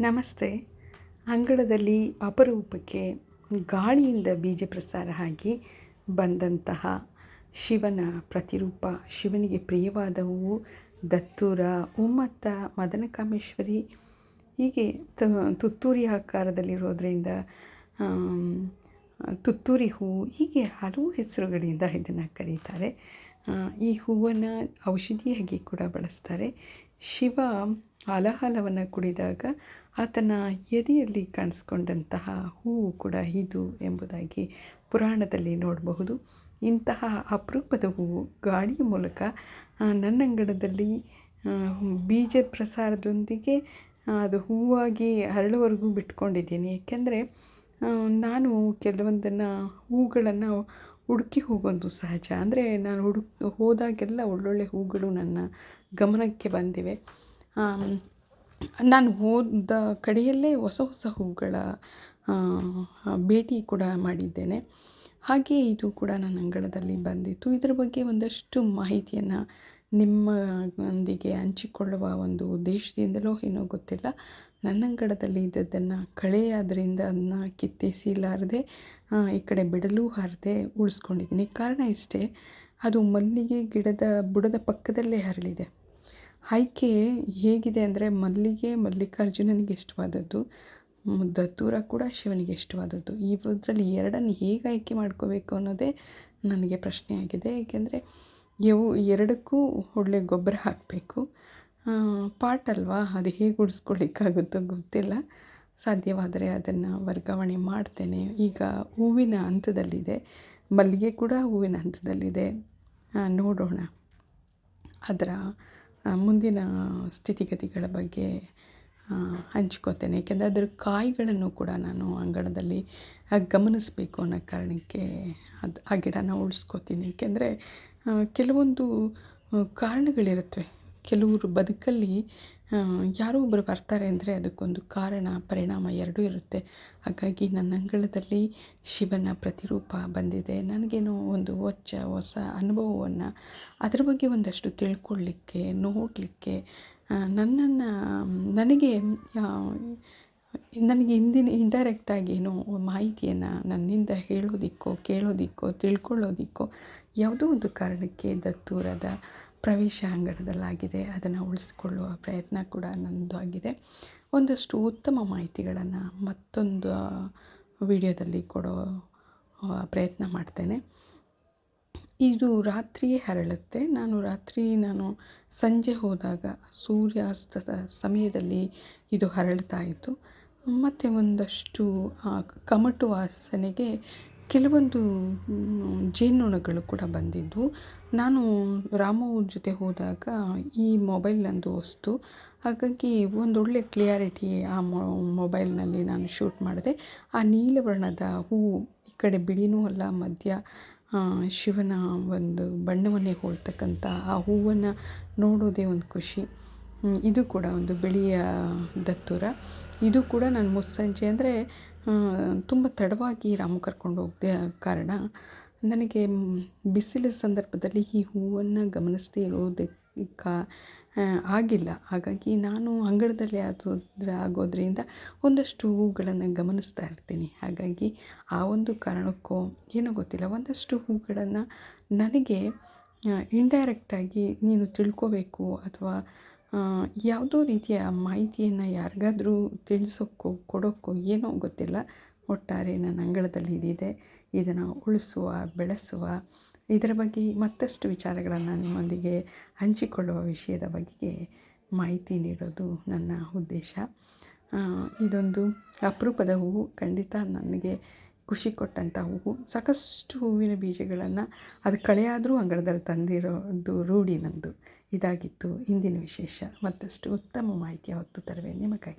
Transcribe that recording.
ನಮಸ್ತೆ. ಅಂಗಳದಲ್ಲಿ ಅಪರೂಪಕ್ಕೆ ಗಾಳಿಯಿಂದ ಬೀಜ ಪ್ರಸಾರ ಆಗಿ ಬಂದಂತಹ ಶಿವನ ಪ್ರತಿರೂಪ, ಶಿವನಿಗೆ ಪ್ರಿಯವಾದ ಹೂವು ದತ್ತೂರ, ಉಮ್ಮತ್ತ, ಮದನಕಾಮೇಶ್ವರಿ. ಹೀಗೆ ತುತ್ತೂರಿ ಆಕಾರದಲ್ಲಿರೋದ್ರಿಂದ ತುತ್ತೂರಿ ಹೂವು ಹೀಗೆ ಹಲವು ಹೆಸರುಗಳಿಂದ ಇದನ್ನು ಕರೀತಾರೆ. ಈ ಹೂವನ್ನು ಔಷಧಿಯಾಗಿ ಕೂಡ ಬಳಸ್ತಾರೆ. ಶಿವ ಹಲಹಲವನ್ನು ಕುಡಿದಾಗ ಆತನ ಎದೆಯಲ್ಲಿ ಕಾಣಿಸ್ಕೊಂಡಂತಹ ಹೂವು ಕೂಡ ಇದು ಎಂಬುದಾಗಿ ಪುರಾಣದಲ್ಲಿ ನೋಡಬಹುದು. ಇಂತಹ ಅಪರೂಪದ ಹೂವು ಗಾಳಿಯ ಮೂಲಕ ನನ್ನಂಗಣದಲ್ಲಿ ಬೀಜ ಪ್ರಸಾರದೊಂದಿಗೆ ಅದು ಹೂವಾಗಿ ಹರಳುವರೆಗೂ ಬಿಟ್ಕೊಂಡಿದ್ದೀನಿ. ಏಕೆಂದರೆ ನಾನು ಕೆಲವೊಂದನ್ನು ಹೂಗಳನ್ನು ಹುಡುಕಿ ಹೋಗೋದು ಸಹಜ. ಅಂದರೆ ನಾನು ಹುಡುಕ್, ಹೋದಾಗೆಲ್ಲ ಒಳ್ಳೊಳ್ಳೆ ಹೂಗಳು ನನ್ನ ಗಮನಕ್ಕೆ ಬಂದಿವೆ. ನಾನು ಹೋದ ಕಡೆಯಲ್ಲೇ ಹೊಸ ಹೊಸ ಹೂಗಳ ಭೇಟಿ ಕೂಡ ಮಾಡಿದ್ದೇನೆ. ಹಾಗೆ ಇದು ಕೂಡ ನನ್ನ ಅಂಗಳದಲ್ಲಿ ಬಂದಿತ್ತು. ಇದರ ಬಗ್ಗೆ ಒಂದಷ್ಟು ಮಾಹಿತಿಯನ್ನು ನಿಮ್ಮೊಂದಿಗೆ ಹಂಚಿಕೊಳ್ಳುವ ಒಂದು ಉದ್ದೇಶದಿಂದಲೋ ಏನೋ ಗೊತ್ತಿಲ್ಲ. ನನ್ನ ಅಂಗಳದಲ್ಲಿ ಇದ್ದದ್ದನ್ನು ಕಳೆ ಅದರಿಂದ ಅದನ್ನ ಕಿತ್ತೆಸಿಲಾರದೆ ಈ ಕಡೆ ಬಿಡಲೂ ಹಾರದೆ ಉಳಿಸ್ಕೊಂಡಿದ್ದೀನಿ. ಕಾರಣ ಇಷ್ಟೇ, ಅದು ಮಲ್ಲಿಗೆ ಗಿಡದ ಬುಡದ ಪಕ್ಕದಲ್ಲೇ ಹರಳಿದೆ. ಆಯ್ಕೆ ಹೇಗಿದೆ ಅಂದರೆ ಮಲ್ಲಿಗೆ ಮಲ್ಲಿಕಾರ್ಜುನನಿಗೆ ಇಷ್ಟವಾದದ್ದು ದತ್ತೂರ ಕೂಡ ಶಿವನಿಗೆ ಇಷ್ಟವಾದದ್ದು. ಇವರಲ್ಲಿ ಎರಡನ್ನು ಹೇಗೆ ಆಯ್ಕೆ ಮಾಡ್ಕೋಬೇಕು ಅನ್ನೋದೇ ನನಗೆ ಪ್ರಶ್ನೆ ಆಗಿದೆ. ಏಕೆಂದರೆ ಇವು ಎರಡಕ್ಕೂ ಒಳ್ಳೆ ಗೊಬ್ಬರ ಹಾಕಬೇಕು. ಪಾಟ್ ಅಲ್ವಾ ಅದು ಹೇಗೆ ಉಳಿಸ್ಕೊಳ್ಳಿಕ್ಕಾಗುತ್ತೋ ಗೊತ್ತಿಲ್ಲ. ಸಾಧ್ಯವಾದರೆ ಅದನ್ನು ವರ್ಗಾವಣೆ ಮಾಡ್ತೇನೆ. ಈಗ ಹೂವಿನ ಹಂತದಲ್ಲಿದೆ. ಮಲ್ಲಿಗೆ ಕೂಡ ಹೂವಿನ ಹಂತದಲ್ಲಿದೆ. ನೋಡೋಣ. ಅದರ ಮುಂದಿನ ಸ್ಥಿತಿಗತಿಗಳ ಬಗ್ಗೆ ಹಂಚ್ಕೋತೇನೆ. ಏಕೆಂದರೆ ಅದರ ಕಾಯಿಗಳನ್ನು ಕೂಡ ನಾನು ಅಂಗಳದಲ್ಲಿ ಗಮನಿಸಬೇಕು ಅನ್ನೋ ಕಾರಣಕ್ಕೆ ಅದು, ಆ ಗಿಡನ ಉಳಿಸ್ಕೋತೀನಿ. ಏಕೆಂದರೆ ಕೆಲವೊಂದು ಕಾರಣಗಳಿರುತ್ತವೆ ಕೆಲವರು ಬದುಕಲ್ಲಿ ಯಾರೋ ಒಬ್ಬರು ಬರ್ತಾರೆ ಅಂದರೆ ಅದಕ್ಕೊಂದು ಕಾರಣ, ಪರಿಣಾಮ ಎರಡೂ ಇರುತ್ತೆ. ಹಾಗಾಗಿ ನನ್ನ ಅಂಗಳದಲ್ಲಿ ಶಿವನ ಪ್ರತಿರೂಪ ಬಂದಿದೆ. ನನಗೇನೋ ಒಂದು ಹೊಚ್ಚ, ಹೊಸ ಅನುಭವವನ್ನು ಅದರ ಬಗ್ಗೆ ಒಂದಷ್ಟು ತಿಳ್ಕೊಳ್ಳಿಕ್ಕೆ ನೋಡಲಿಕ್ಕೆ ನನ್ನನ್ನು, ನನಗೆ ನನಗೆ ಹಿಂದಿನ ಇಂಡೈರೆಕ್ಟಾಗಿ ಏನೋ ಮಾಹಿತಿಯನ್ನು ನನ್ನಿಂದ ಹೇಳೋದಿಕ್ಕೋ, ಕೇಳೋದಿಕ್ಕೋ, ತಿಳ್ಕೊಳ್ಳೋದಿಕ್ಕೋ ಯಾವುದೋ ಒಂದು ಕಾರಣಕ್ಕೆ ದತ್ತೂರದ ಪ್ರವೇಶ ಅಂಗಡದಲ್ಲಾಗಿದೆ. ಅದನ್ನು ಉಳಿಸ್ಕೊಳ್ಳುವ ಪ್ರಯತ್ನ ಕೂಡ ನನ್ನದು ಆಗಿದೆ. ಒಂದಷ್ಟು ಉತ್ತಮ ಮಾಹಿತಿಗಳನ್ನು ಮತ್ತೊಂದು ವಿಡಿಯೋದಲ್ಲಿ ಕೊಡೋ ಪ್ರಯತ್ನ ಮಾಡ್ತೇನೆ. ಇದು ರಾತ್ರಿಯೇ ಹರಳುತ್ತೆ. ನಾನು ರಾತ್ರಿ ನಾನು ಸಂಜೆ ಹೋದಾಗ ಸೂರ್ಯಾಸ್ತದ ಸಮಯದಲ್ಲಿ ಇದು ಹರಳ್ತಾ ಇತ್ತು. ಮತ್ತು ಒಂದಷ್ಟು ಕಮಟು ವಾಸನೆಗೆ ಕೆಲವೊಂದು ಜೇನುನೊಣಗಳು ಕೂಡ ಬಂದಿದ್ದವು ನಾನು ರಾಮು ಜೊತೆ ಹೋದಾಗ ಈ ಮೊಬೈಲ್ ನಂದು ವಸ್ತು. ಹಾಗಾಗಿ ಒಂದೊಳ್ಳೆ ಕ್ಲಿಯಾರಿಟಿ ಆ ಮೊಬೈಲ್ನಲ್ಲಿ ನಾನು ಶೂಟ್ ಮಾಡಿದೆ. ಆ ನೀಲವರ್ಣದ ಹೂವು ಈ ಕಡೆ ಬಿಳಿನೂ ಅಲ್ಲ, ಮಧ್ಯ ಶಿವನ ಒಂದು ಬಣ್ಣವನ್ನೇ ಹೋಲ್ತಕ್ಕಂಥ ಆ ಹೂವನ್ನು ನೋಡೋದೇ ಒಂದು ಖುಷಿ. ಇದು ಕೂಡ ಒಂದು ಬಿಳಿಯ ದತ್ತೂರ. ಇದು ಕೂಡ ನಾನು ಮುಸ್ಸಂಜೆ ಅಂದರೆ ತುಂಬ ತಡವಾಗಿ ರಾಮು ಕರ್ಕೊಂಡು ಹೋಗದೆ ಕಾರಣ, ನನಗೆ ಬಿಸಿಲ ಸಂದರ್ಭದಲ್ಲಿ ಈ ಹೂವನ್ನು ಗಮನಿಸದೇ ಇರೋದಕ್ಕೆ ಆಗಿಲ್ಲ. ಹಾಗಾಗಿ ನಾನು ಅಂಗಳದಲ್ಲಿ ಆಗೋದ್ರ, ಆಗೋದರಿಂದ ಒಂದಷ್ಟು ಹೂಗಳನ್ನು ಗಮನಿಸ್ತಾ ಇರ್ತೀನಿ. ಹಾಗಾಗಿ ಆ ಒಂದು ಕಾರಣಕ್ಕೋ ಏನೋ ಗೊತ್ತಿಲ್ಲ. ಒಂದಷ್ಟು ಹೂಗಳನ್ನು ನನಗೆ ಇಂಡೈರೆಕ್ಟಾಗಿ ನೀನು ತಿಳ್ಕೋಬೇಕು ಅಥವಾ ಯಾವುದೋ ರೀತಿಯ ಮಾಹಿತಿಯನ್ನು ಯಾರಿಗಾದರೂ ತಿಳಿಸೋಕ್ಕೋ, ಕೊಡೋಕ್ಕೋ ಏನೋ ಗೊತ್ತಿಲ್ಲ. ಒಟ್ಟಾರೆ ನನ್ನ ಅಂಗಳದಲ್ಲಿ ಇದಿದೆ. ಇದನ್ನು ಉಳಿಸುವ, ಬೆಳೆಸುವ ಇದರ ಬಗ್ಗೆ ಮತ್ತಷ್ಟು ವಿಚಾರಗಳನ್ನು ನಿಮ್ಮೊಂದಿಗೆ ಹಂಚಿಕೊಳ್ಳುವ ವಿಷಯದ ಬಗ್ಗೆ ಮಾಹಿತಿ ನೀಡೋದು ನನ್ನ ಉದ್ದೇಶ. ಇದೊಂದು ಅಪರೂಪದ ಹೂವು. ಖಂಡಿತ ನನಗೆ ಖುಷಿ ಕೊಟ್ಟಂಥ ಹೂವು. ಸಾಕಷ್ಟು ಹೂವಿನ ಬೀಜಗಳನ್ನು ಅದು ಕಳೆಯಾದರೂ ಅಂಗಳದಲ್ಲಿ ತಂದಿರೋದು ರೂಢಿ ನಂದು. ಇದಾಗಿತ್ತು. ಇಂದಿನ ವಿಶೇಷ. ಮತ್ತಷ್ಟು ಉತ್ತಮ ಮಾಹಿತಿಯ ಹೊತ್ತು ತರುವೆ ನಿಮ್ಮ ಕೈ